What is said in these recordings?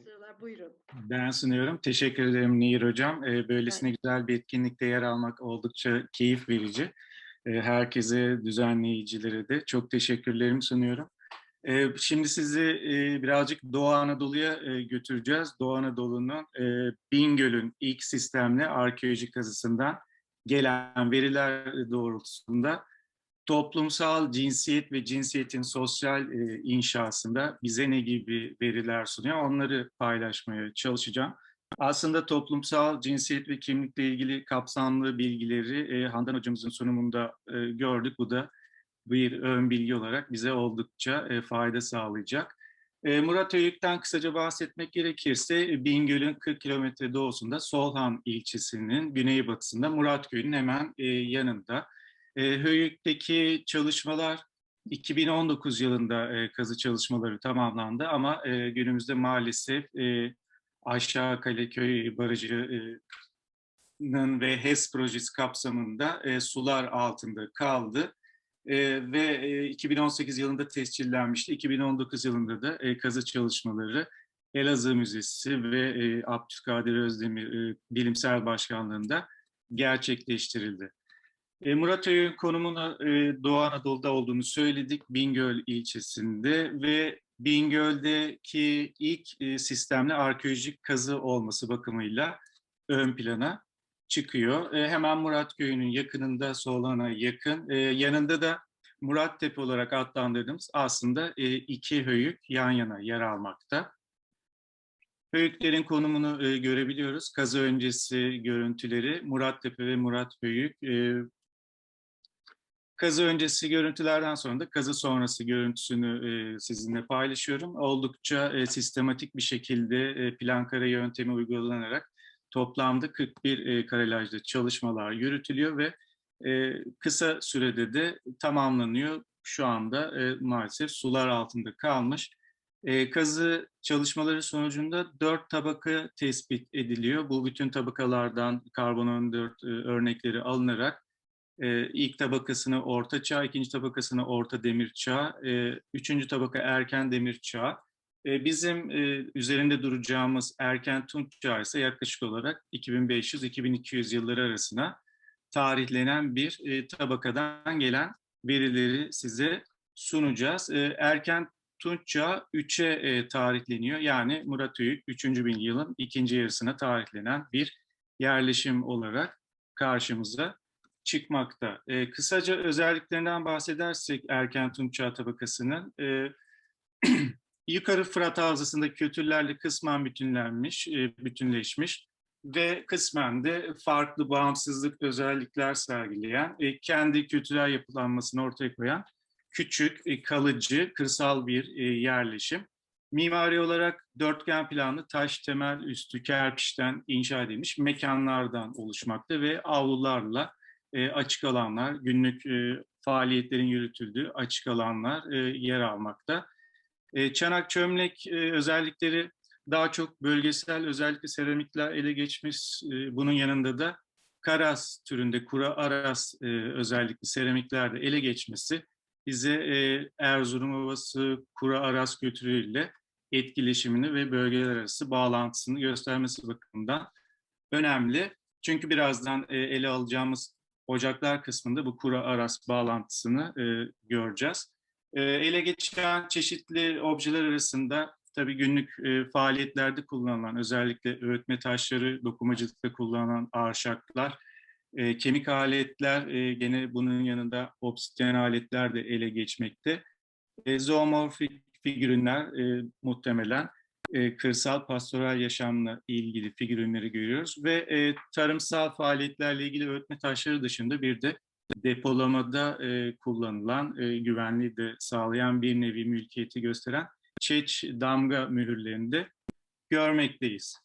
Başarılar, buyurun. Ben sunuyorum. Teşekkür ederim Nihir Hocam. Ee, Böylesine güzel bir etkinlikte yer almak oldukça keyif verici. Ee, Herkese, düzenleyicilere de çok teşekkürlerimi sunuyorum. Ee, Şimdi sizi e, birazcık Doğu Anadolu'ya e, götüreceğiz. Doğu Anadolu'nun e, Bingöl'ün ilk sistemli arkeolojik kazısından gelen veriler doğrultusunda toplumsal cinsiyet ve cinsiyetin sosyal e, inşasında bize ne gibi veriler sunuyor onları paylaşmaya çalışacağım. Aslında toplumsal cinsiyet ve kimlikle ilgili kapsamlı bilgileri e, Handan hocamızın sunumunda e, gördük. Bu da bir ön bilgi olarak bize oldukça e, fayda sağlayacak. E, Murat Öyük'ten kısaca bahsetmek gerekirse e, Bingöl'ün 40 kilometre doğusunda Solhan ilçesinin güneybatısında Muratköy'ün hemen e, yanında. E, Höyük'teki çalışmalar 2019 yılında e, kazı çalışmaları tamamlandı ama e, günümüzde maalesef e, Aşağı Kaleköy Barajı'nın ve HES projesi kapsamında e, sular altında kaldı. E, ve e, 2018 yılında tescillenmişti. 2019 yılında da e, kazı çalışmaları Elazığ Müzesi ve e, Abdülkadir Özdemir e, Bilimsel Başkanlığı'nda gerçekleştirildi. E, Murat Öy'ün konumunu e, Doğu Anadolu'da olduğunu söyledik. Bingöl ilçesinde ve Bingöl'deki ilk e, sistemli arkeolojik kazı olması bakımıyla ön plana çıkıyor. Hemen Murat Köyü'nün yakınında Solana yakın. Yanında da Murat Tepe olarak adlandırdığımız aslında iki höyük yan yana yer almakta. Höyüklerin konumunu görebiliyoruz. Kazı öncesi görüntüleri Murat Tepe ve Murat Höyük Kazı öncesi görüntülerden sonra da kazı sonrası görüntüsünü e, sizinle paylaşıyorum. Oldukça e, sistematik bir şekilde e, plan kare yöntemi uygulanarak toplamda 41 e, karelajda çalışmalar yürütülüyor ve e, kısa sürede de tamamlanıyor. Şu anda e, maalesef sular altında kalmış. E, kazı çalışmaları sonucunda dört tabaka tespit ediliyor. Bu bütün tabakalardan karbon 14 e, örnekleri alınarak e, ilk tabakasını orta çağ, ikinci tabakasını orta demir çağ, e, üçüncü tabaka erken demir çağ. E, bizim e, üzerinde duracağımız erken tunç çağı ise yaklaşık olarak 2500-2200 yılları arasına tarihlenen bir e, tabakadan gelen verileri size sunacağız. E, erken Tunç Çağı 3'e e, tarihleniyor. Yani Murat Öyük 3. bin yılın ikinci yarısına tarihlenen bir yerleşim olarak karşımıza çıkmakta. E, kısaca özelliklerinden bahsedersek erken Tunç Çağı tabakasının e, yukarı Fırat Havzası'nda kültürlerle kısmen bütünlenmiş, e, bütünleşmiş ve kısmen de farklı bağımsızlık özellikler sergileyen, e, kendi kültürel yapılanmasını ortaya koyan küçük, e, kalıcı, kırsal bir e, yerleşim. Mimari olarak dörtgen planlı taş temel üstü kerpiçten inşa edilmiş mekanlardan oluşmakta ve avlularla e, açık alanlar, günlük e, faaliyetlerin yürütüldüğü açık alanlar e, yer almakta. E, çanak çömlek özellikleri daha çok bölgesel özellikle seramikler ele geçmiş. Bunun yanında da karas türünde kura aras özellikle seramiklerde ele geçmesi bize Erzurum Ovası kura aras kültürüyle etkileşimini ve bölgeler arası bağlantısını göstermesi bakımından önemli. Çünkü birazdan ele alacağımız ocaklar kısmında bu kura aras bağlantısını e, göreceğiz. E, ele geçen çeşitli objeler arasında tabii günlük e, faaliyetlerde kullanılan özellikle öğütme taşları, dokumacılıkta kullanılan arşaklar, e, kemik aletler, e, gene bunun yanında obsidyen aletler de ele geçmekte. E, zoomorfik figürünler e, muhtemelen e, kırsal pastoral yaşamla ilgili figürünleri görüyoruz ve e, tarımsal faaliyetlerle ilgili öğretme taşları dışında bir de depolamada e, kullanılan e, güvenliği de sağlayan bir nevi mülkiyeti gösteren çeç damga mühürlerini de görmekteyiz.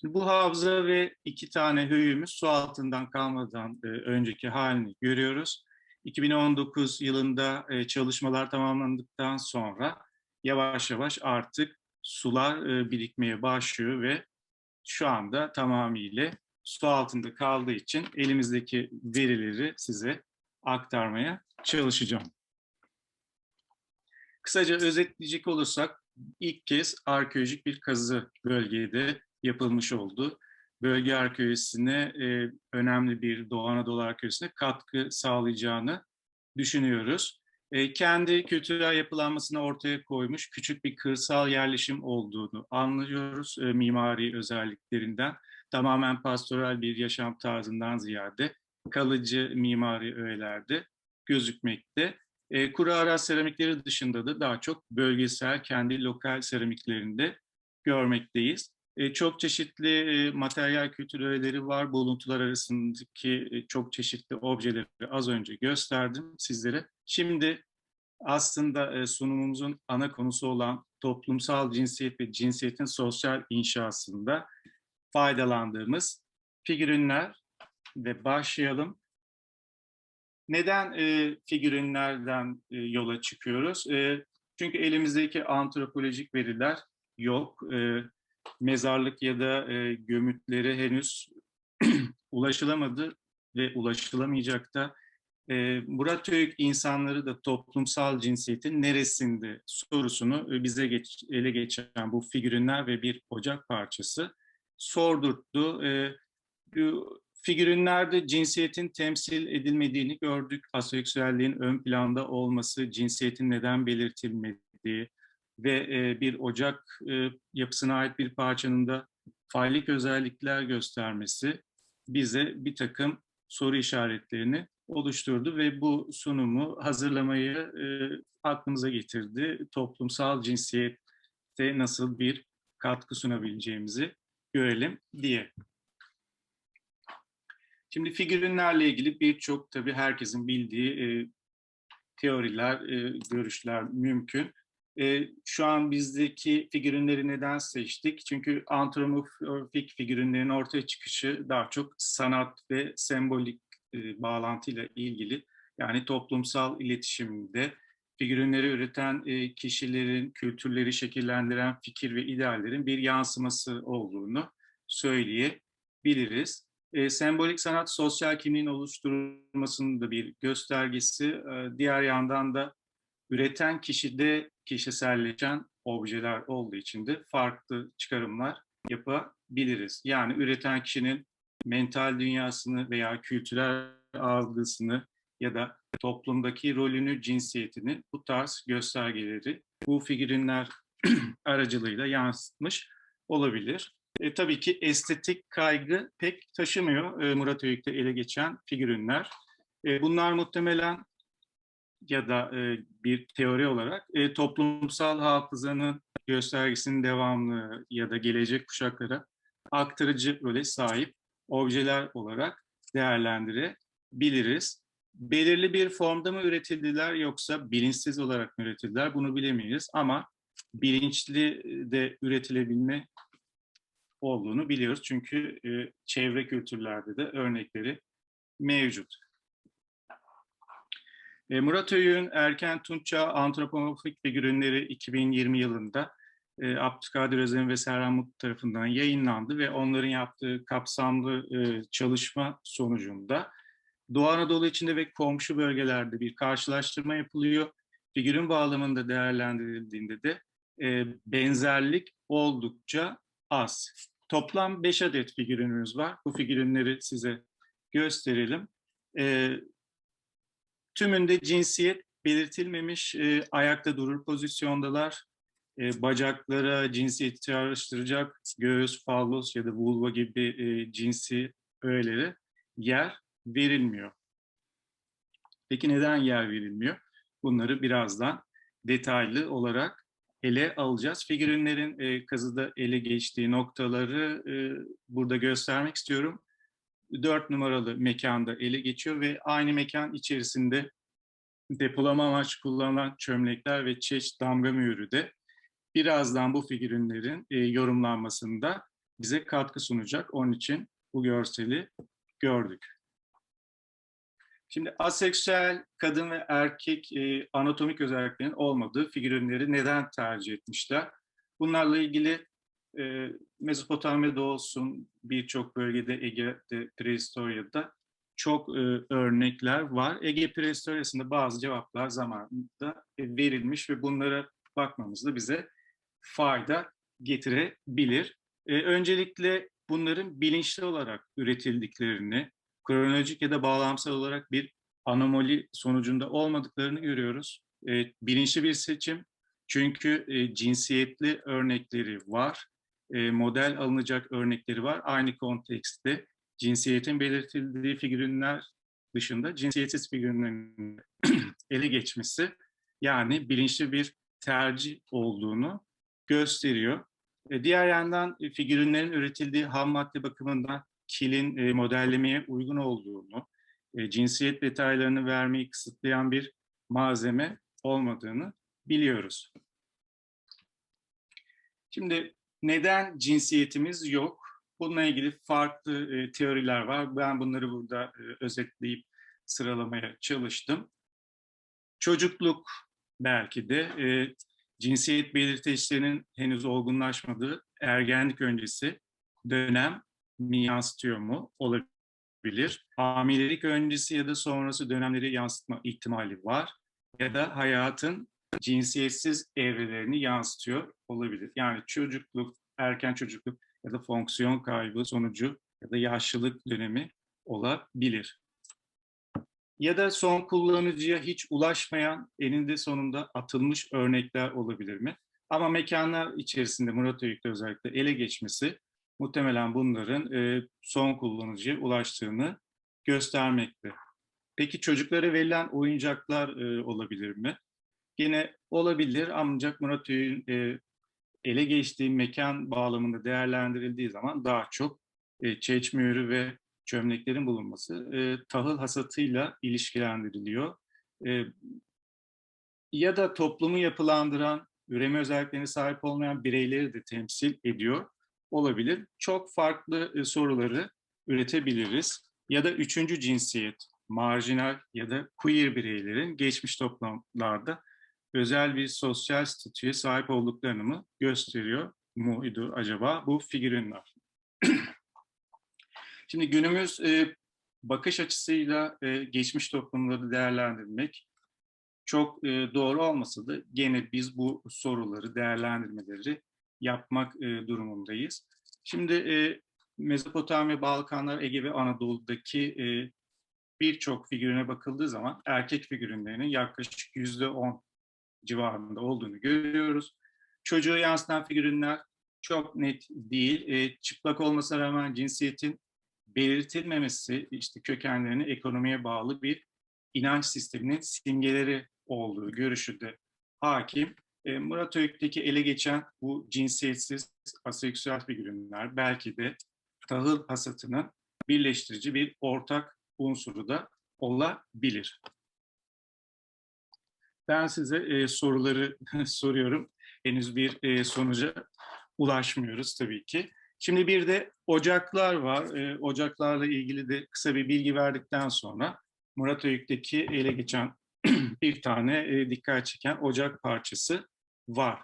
Şimdi bu havza ve iki tane höyüğümüz su altından kalmadan e, önceki halini görüyoruz. 2019 yılında e, çalışmalar tamamlandıktan sonra yavaş yavaş artık sular e, birikmeye başlıyor ve şu anda tamamıyla su altında kaldığı için elimizdeki verileri size aktarmaya çalışacağım. Kısaca özetleyecek olursak ilk kez arkeolojik bir kazı bölgede yapılmış oldu. Bölge arkeolojisine e, önemli bir Doğu Anadolu arkeolojisine katkı sağlayacağını düşünüyoruz. E, kendi kültürel yapılanmasını ortaya koymuş küçük bir kırsal yerleşim olduğunu anlıyoruz e, mimari özelliklerinden. Tamamen pastoral bir yaşam tarzından ziyade kalıcı mimari öğelerde gözükmekte. E, kuru araç seramikleri dışında da daha çok bölgesel, kendi lokal seramiklerinde görmekteyiz. E, çok çeşitli materyal kültür öğeleri var. Buluntular arasındaki e, çok çeşitli objeleri az önce gösterdim sizlere. Şimdi aslında e, sunumumuzun ana konusu olan toplumsal cinsiyet ve cinsiyetin sosyal inşasında faydalandığımız figürünler ve başlayalım. Neden e, figürinlerden e, yola çıkıyoruz? E, çünkü elimizdeki antropolojik veriler yok. E, mezarlık ya da e, gömütlere henüz ulaşılamadı ve ulaşılamayacak da. E, Murat Öğük insanları da toplumsal cinsiyetin neresinde sorusunu e, bize geç, ele geçen bu figürinler ve bir ocak parçası sordurttu. E, bu figürinlerde cinsiyetin temsil edilmediğini gördük. Aseksüelliğin ön planda olması, cinsiyetin neden belirtilmediği ve e, bir ocak e, yapısına ait bir parçanın da faylik özellikler göstermesi bize bir takım soru işaretlerini oluşturdu ve bu sunumu hazırlamayı e, aklımıza getirdi. Toplumsal cinsiyette nasıl bir katkı sunabileceğimizi görelim diye. Şimdi figürinlerle ilgili birçok tabii herkesin bildiği e, teoriler, e, görüşler mümkün. E, şu an bizdeki figürinleri neden seçtik? Çünkü antropomorfik figürinlerin ortaya çıkışı daha çok sanat ve sembolik e, bağlantıyla ilgili. Yani toplumsal iletişimde figürinleri üreten e, kişilerin kültürleri şekillendiren fikir ve ideallerin bir yansıması olduğunu söyleyebiliriz. E, sembolik sanat sosyal kimliğin oluşturulmasının da bir göstergesi. E, diğer yandan da üreten kişide kişiselleşen objeler olduğu için de farklı çıkarımlar yapabiliriz. Yani üreten kişinin mental dünyasını veya kültürel algısını ya da toplumdaki rolünü, cinsiyetini bu tarz göstergeleri bu figürinler aracılığıyla yansıtmış olabilir. E, tabii ki estetik kaygı pek taşımıyor e, Murat Öğük'te ele geçen figürinler. E, bunlar muhtemelen ya da e, bir teori olarak e, toplumsal hafızanın göstergesinin devamlı ya da gelecek kuşaklara aktarıcı role sahip objeler olarak değerlendirebiliriz. Belirli bir formda mı üretildiler yoksa bilinçsiz olarak mı üretildiler bunu bilemeyiz ama bilinçli de üretilebilme olduğunu biliyoruz. Çünkü e, çevre kültürlerde de örnekleri mevcut. E, Murat Öyük'ün Erken Tunçça Antropomorfik Figürünleri 2020 yılında e, Abdülkadir Özen ve Serhan Mutlu tarafından yayınlandı ve onların yaptığı kapsamlı e, çalışma sonucunda Doğu Anadolu içinde ve komşu bölgelerde bir karşılaştırma yapılıyor. Figürün bağlamında değerlendirildiğinde de e, benzerlik oldukça az. Toplam 5 adet figürünümüz var. Bu figürünleri size gösterelim. E, tümünde cinsiyet belirtilmemiş, e, ayakta durur pozisyondalar. E, bacaklara cinsiyeti çağrıştıracak göğüs, fallos ya da vulva gibi e, cinsi öğeleri yer verilmiyor. Peki neden yer verilmiyor? Bunları birazdan detaylı olarak ele alacağız. Figürinlerin e, kazıda ele geçtiği noktaları e, burada göstermek istiyorum. Dört numaralı mekanda ele geçiyor ve aynı mekan içerisinde depolama amaçlı kullanılan çömlekler ve çeşit damga mühürü de birazdan bu figürinlerin e, yorumlanmasında bize katkı sunacak. Onun için bu görseli gördük. Şimdi aseksüel kadın ve erkek e, anatomik özelliklerin olmadığı figürinleri neden tercih etmişler? Bunlarla ilgili e, Mezopotamya'da olsun birçok bölgede Ege'de, Prehistorya'da çok e, örnekler var. Ege Prehistorya'sında bazı cevaplar zamanında e, verilmiş ve bunlara bakmamız da bize fayda getirebilir. E, öncelikle bunların bilinçli olarak üretildiklerini, kronolojik ya da bağlamsal olarak bir anomali sonucunda olmadıklarını görüyoruz. E, bilinçli bir seçim çünkü e, cinsiyetli örnekleri var, e, model alınacak örnekleri var. Aynı kontekste cinsiyetin belirtildiği figürünler dışında cinsiyetsiz figürünün ele geçmesi yani bilinçli bir tercih olduğunu gösteriyor. E, diğer yandan e, figürünlerin üretildiği ham madde bakımından kilin e, modellemeye uygun olduğunu, e, cinsiyet detaylarını vermeyi kısıtlayan bir malzeme olmadığını biliyoruz. Şimdi neden cinsiyetimiz yok? Bununla ilgili farklı teoriler var. Ben bunları burada özetleyip sıralamaya çalıştım. Çocukluk belki de cinsiyet belirteçlerinin henüz olgunlaşmadığı ergenlik öncesi dönem mi yansıtıyor mu? Olabilir. Hamilelik öncesi ya da sonrası dönemleri yansıtma ihtimali var. Ya da hayatın cinsiyetsiz evrelerini yansıtıyor olabilir. Yani çocukluk, erken çocukluk ya da fonksiyon kaybı sonucu ya da yaşlılık dönemi olabilir. Ya da son kullanıcıya hiç ulaşmayan, eninde sonunda atılmış örnekler olabilir mi? Ama mekanlar içerisinde Murat Öyük'te özellikle ele geçmesi muhtemelen bunların e, son kullanıcıya ulaştığını göstermekte. Peki çocuklara verilen oyuncaklar e, olabilir mi? Yine olabilir ancak Murat Öyük'ün e, ele geçtiği mekan bağlamında değerlendirildiği zaman daha çok e, çeşme ve çömleklerin bulunması e, tahıl hasatıyla ilişkilendiriliyor. E, ya da toplumu yapılandıran, üreme özelliklerine sahip olmayan bireyleri de temsil ediyor olabilir. Çok farklı e, soruları üretebiliriz. Ya da üçüncü cinsiyet, marjinal ya da queer bireylerin geçmiş toplumlarda özel bir sosyal statüye sahip olduklarını mı gösteriyor muydu acaba bu figürinler? Şimdi günümüz e, bakış açısıyla e, geçmiş toplumları değerlendirmek çok e, doğru olmasa da gene biz bu soruları, değerlendirmeleri yapmak e, durumundayız. Şimdi e, Mezopotamya, Balkanlar, Ege ve Anadolu'daki e, birçok figürüne bakıldığı zaman erkek figürünlerinin yaklaşık yüzde on civarında olduğunu görüyoruz. Çocuğu yansıtan figürünler çok net değil. E, çıplak olmasına rağmen cinsiyetin belirtilmemesi işte kökenlerini ekonomiye bağlı bir inanç sisteminin simgeleri olduğu görüşü de hakim. E, Murat Öyk'teki ele geçen bu cinsiyetsiz aseksüel figürünler belki de tahıl hasatının birleştirici bir ortak unsuru da olabilir. Ben size e, soruları soruyorum. Henüz bir e, sonuca ulaşmıyoruz tabii ki. Şimdi bir de ocaklar var. E, ocaklarla ilgili de kısa bir bilgi verdikten sonra Murat Öyük'teki ele geçen bir tane e, dikkat çeken ocak parçası var.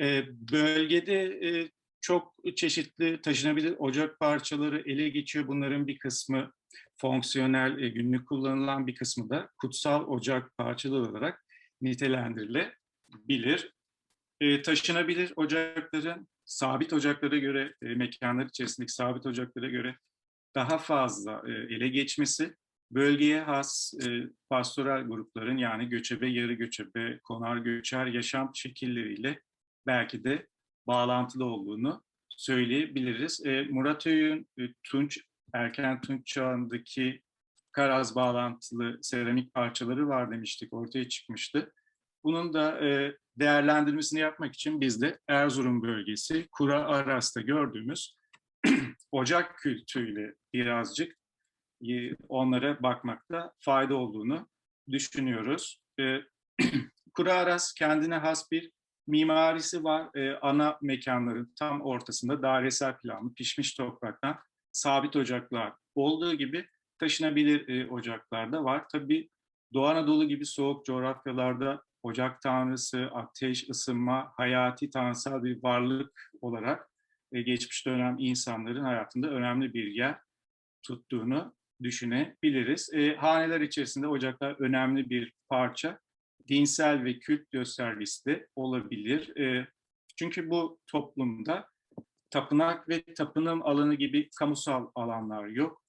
E, bölgede e, çok çeşitli taşınabilir ocak parçaları ele geçiyor. Bunların bir kısmı fonksiyonel, e, günlük kullanılan bir kısmı da kutsal ocak parçaları olarak nitelendirilebilir. E, taşınabilir ocakların sabit ocaklara göre, e, mekanlar içerisindeki sabit ocaklara göre daha fazla e, ele geçmesi, bölgeye has e, pastoral grupların yani göçebe, yarı göçebe, konar göçer yaşam şekilleriyle belki de bağlantılı olduğunu söyleyebiliriz. E, Murat Öyün, e, Tunç, erken Tunç çağındaki karaz bağlantılı seramik parçaları var demiştik, ortaya çıkmıştı. Bunun da e, değerlendirmesini yapmak için biz de Erzurum bölgesi Kura Aras'ta gördüğümüz ocak kültüyle birazcık e, onlara bakmakta fayda olduğunu düşünüyoruz. E, Kura Aras kendine has bir mimarisi var. E, ana mekanların tam ortasında dairesel planlı pişmiş topraktan sabit ocaklar olduğu gibi taşınabilir e, ocaklar da var. Tabii Doğu Anadolu gibi soğuk coğrafyalarda ocak tanrısı, ateş, ısınma, hayati tanrısal bir varlık olarak e, geçmiş dönem insanların hayatında önemli bir yer tuttuğunu düşünebiliriz. E, haneler içerisinde ocaklar önemli bir parça. Dinsel ve kült göstergesi de olabilir. E, Çünkü bu toplumda tapınak ve tapınım alanı gibi kamusal alanlar yok.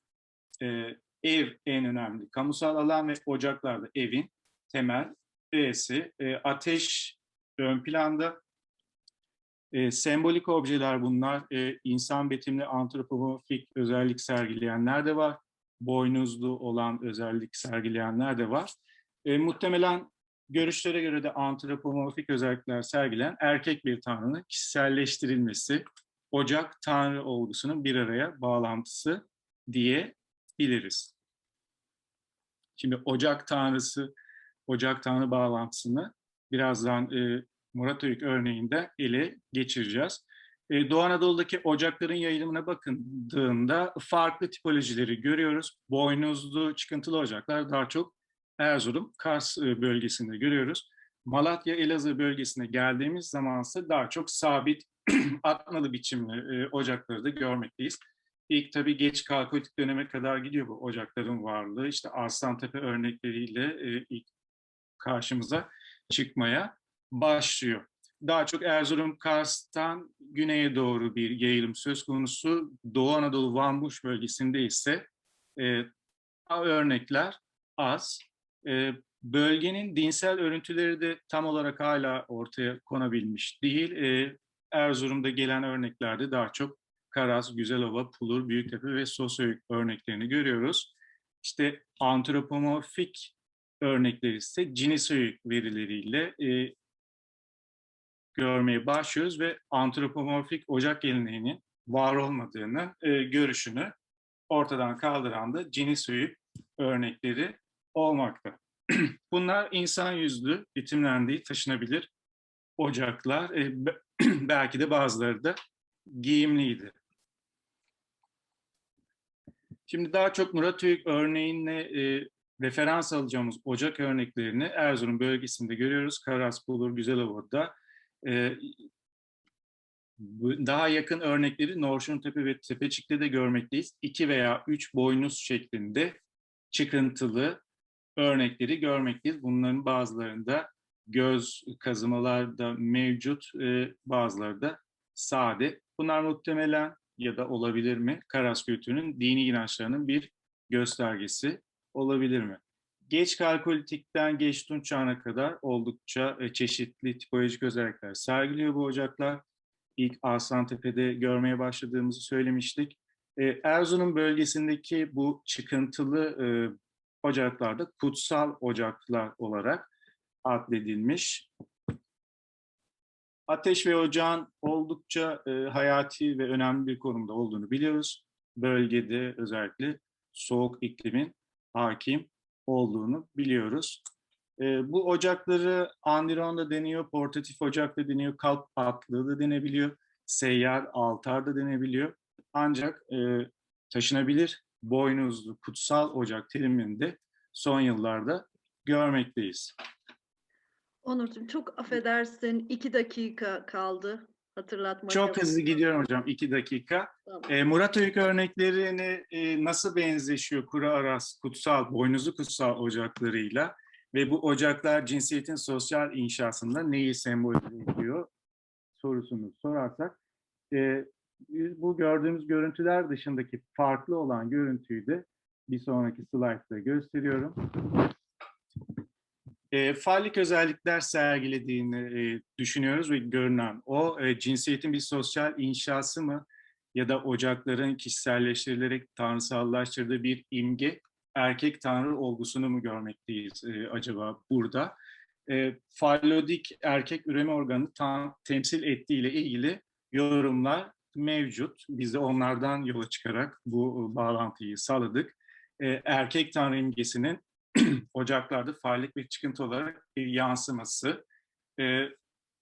Ee, ev en önemli kamusal alan ve ocaklarda evin temel öğesi. Ee, ateş ön planda. Ee, sembolik objeler bunlar. Ee, insan betimli antropomorfik özellik sergileyenler de var. Boynuzlu olan özellik sergileyenler de var. Ee, muhtemelen görüşlere göre de antropomorfik özellikler sergilen erkek bir tanrının kişiselleştirilmesi, ocak tanrı olgusunun bir araya bağlantısı diyebiliriz. Şimdi ocak tanrısı, ocak tanrı bağlantısını birazdan e, Murat Öyük örneğinde ele geçireceğiz. E, Doğu Anadolu'daki ocakların yayılımına bakıldığında farklı tipolojileri görüyoruz. Boynuzlu, çıkıntılı ocaklar daha çok Erzurum, Kars e, bölgesinde görüyoruz. Malatya, Elazığ bölgesine geldiğimiz zaman ise daha çok sabit atmalı biçimli e, ocakları da görmekteyiz. İlk tabii geç kalkolitik döneme kadar gidiyor bu ocakların varlığı. İşte Arslantepe örnekleriyle e, ilk karşımıza çıkmaya başlıyor. Daha çok Erzurum, Kars'tan güneye doğru bir yayılım söz konusu. Doğu Anadolu, Van Buş bölgesinde ise e, örnekler az. E, bölgenin dinsel örüntüleri de tam olarak hala ortaya konabilmiş değil. E, Erzurum'da gelen örneklerde daha çok Karas, Güzelova, Pulur, Büyüktepe ve Sosyoik örneklerini görüyoruz. İşte antropomorfik örnekleri ise Cinisoik verileriyle e, görmeye başlıyoruz ve antropomorfik ocak geleneğinin var olmadığını e, görüşünü ortadan kaldıran da Cinisoik örnekleri olmakta. Bunlar insan yüzlü, bitimlendiği taşınabilir ocaklar. E, belki de bazıları da giyimliydi. Şimdi daha çok Murat Öyük örneğinle e, referans alacağımız ocak örneklerini Erzurum bölgesinde görüyoruz. Karas, Bulur, Güzelova'da. E, daha yakın örnekleri Norşuntepe ve Tepeçik'te de görmekteyiz. İki veya üç boynuz şeklinde çıkıntılı örnekleri görmekteyiz. Bunların bazılarında göz kazımalar da mevcut, e, bazıları da sade. Bunlar muhtemelen ya da olabilir mi? Karas kültürünün dini inançlarının bir göstergesi olabilir mi? Geç kalkolitikten geç Tunç çağına kadar oldukça e, çeşitli tipolojik özellikler sergiliyor bu ocaklar. İlk Arslantepe'de görmeye başladığımızı söylemiştik. E, Erzurum bölgesindeki bu çıkıntılı e, ocaklarda kutsal ocaklar olarak adledilmiş. Ateş ve ocağın oldukça e, hayati ve önemli bir konumda olduğunu biliyoruz. Bölgede özellikle soğuk iklimin hakim olduğunu biliyoruz. E, bu ocakları Andiron da deniyor, portatif ocak da deniyor, kalp atlığı da denebiliyor, seyyar altar da denebiliyor. Ancak e, taşınabilir boynuzlu kutsal ocak terimini de son yıllarda görmekteyiz. Onurcuğum çok affedersin. iki dakika kaldı. Hatırlatma. Çok yapayım. hızlı gidiyorum hocam. iki dakika. Tamam. E, Murat Öyük örneklerini e, nasıl benzeşiyor Kuru Aras kutsal, boynuzlu kutsal ocaklarıyla ve bu ocaklar cinsiyetin sosyal inşasında neyi sembolize ediyor sorusunu sorarsak e, bu gördüğümüz görüntüler dışındaki farklı olan görüntüyü de bir sonraki slaytta gösteriyorum. E, fallik özellikler sergilediğini e, düşünüyoruz ve görünen o e, cinsiyetin bir sosyal inşası mı ya da ocakların kişiselleştirilerek tanrısallaştırdığı bir imge erkek tanrı olgusunu mu görmekteyiz e, acaba burada? E, fallodik erkek üreme organı tam, temsil ettiği ile ilgili yorumlar mevcut. Biz de onlardan yola çıkarak bu bağlantıyı sağladık. E, erkek tanrı imgesinin ocaklarda fallik bir çıkıntı olarak bir yansıması, e,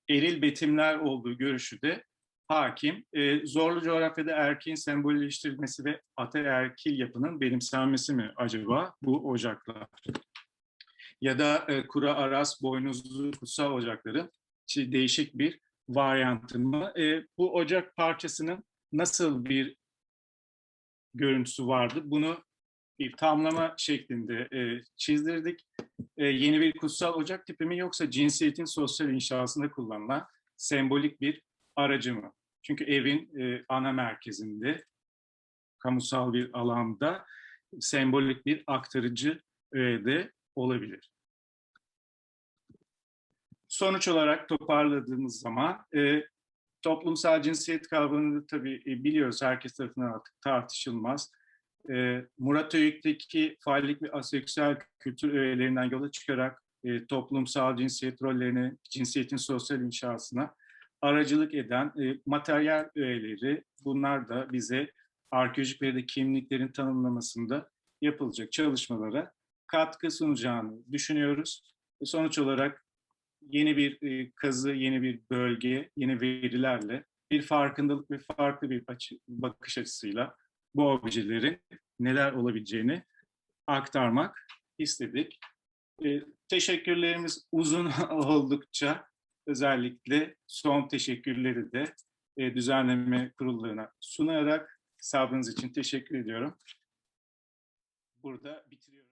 eril betimler olduğu görüşü de hakim. E, zorlu coğrafyada erkeğin sembolleştirilmesi ve ataerkil yapının benimsenmesi mi acaba bu ocaklar? Ya da e, Kura Aras boynuzlu kutsal ocakların değişik bir varyantı mı? E, bu ocak parçasının nasıl bir görüntüsü vardı? Bunu bir tamlama şeklinde e, çizdirdik. E, yeni bir kutsal ocak tipi mi yoksa cinsiyetin sosyal inşasında kullanılan sembolik bir aracı mı? Çünkü evin e, ana merkezinde, kamusal bir alanda sembolik bir aktarıcı öğe de olabilir. Sonuç olarak toparladığımız zaman e, toplumsal cinsiyet kavramını tabii e, biliyoruz. Herkes tarafından artık tartışılmaz. E, Murat Öyük'teki faillik ve aseksüel kültür öğelerinden yola çıkarak e, toplumsal cinsiyet rollerine, cinsiyetin sosyal inşasına aracılık eden e, materyal öğeleri bunlar da bize arkeolojik ve de kimliklerin tanımlamasında yapılacak çalışmalara katkı sunacağını düşünüyoruz. E, sonuç olarak yeni bir e, kazı, yeni bir bölge, yeni verilerle bir farkındalık ve farklı bir açı, bakış açısıyla bu objelerin neler olabileceğini aktarmak istedik. E, teşekkürlerimiz uzun oldukça özellikle son teşekkürleri de e, düzenleme kurullarına sunarak sabrınız için teşekkür ediyorum. Burada bitiriyorum.